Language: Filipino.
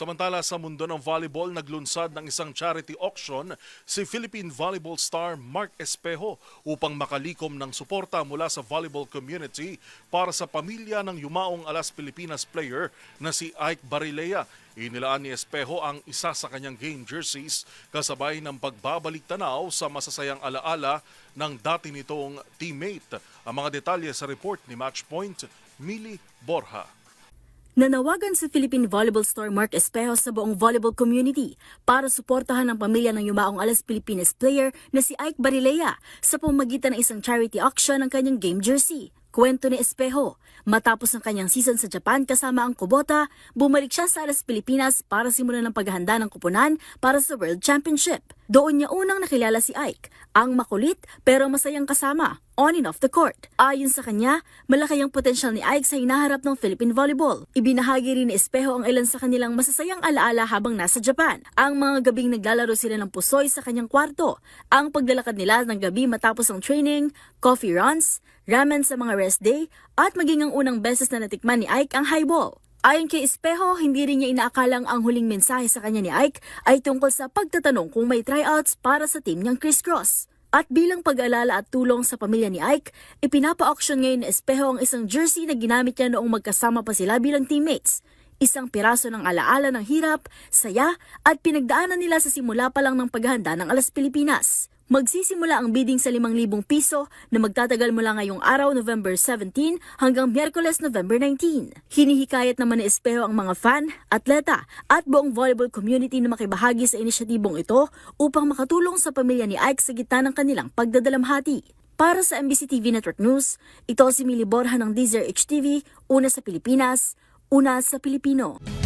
Samantala sa mundo ng volleyball, naglunsad ng isang charity auction si Philippine volleyball star Mark Espejo upang makalikom ng suporta mula sa volleyball community para sa pamilya ng yumaong alas Pilipinas player na si Ike Barilea. Inilaan ni Espejo ang isa sa kanyang game jerseys kasabay ng pagbabalik tanaw sa masasayang alaala ng dati nitong teammate. Ang mga detalye sa report ni Matchpoint, Mili Borja. Nanawagan sa Philippine Volleyball Star Mark Espejo sa buong volleyball community para suportahan ang pamilya ng yumaong alas Pilipinas player na si Ike Barilea sa pamagitan ng isang charity auction ng kanyang game jersey. Kwento ni Espejo, matapos ang kanyang season sa Japan kasama ang Kubota, bumalik siya sa Alas Pilipinas para simulan ang paghahanda ng kupunan para sa World Championship. Doon niya unang nakilala si Ike, ang makulit pero masayang kasama, on and off the court. Ayon sa kanya, malaki ang potensyal ni Ike sa hinaharap ng Philippine volleyball. Ibinahagi rin ni Espejo ang ilan sa kanilang masasayang alaala habang nasa Japan. Ang mga gabing naglalaro sila ng pusoy sa kanyang kwarto, ang paglalakad nila ng gabi matapos ang training, coffee runs, ramen sa mga rest day, at maging ang unang beses na natikman ni Ike ang highball. Ayon kay Espejo, hindi rin niya inaakalang ang huling mensahe sa kanya ni Ike ay tungkol sa pagtatanong kung may tryouts para sa team niyang Chris Cross. At bilang pag-alala at tulong sa pamilya ni Ike, ipinapa-auction ngayon ni Espejo ang isang jersey na ginamit niya noong magkasama pa sila bilang teammates. Isang piraso ng alaala ng hirap, saya at pinagdaanan nila sa simula pa lang ng paghahanda ng Alas Pilipinas. Magsisimula ang bidding sa 5,000 piso na magtatagal mula ngayong araw November 17 hanggang Miyerkules November 19. Hinihikayat naman ni Espejo ang mga fan, atleta at buong volleyball community na makibahagi sa inisyatibong ito upang makatulong sa pamilya ni Ike sa gitna ng kanilang pagdadalamhati. Para sa MBC TV Network News, ito si Mili Borja ng DZRH TV, una sa Pilipinas, una sa Pilipino.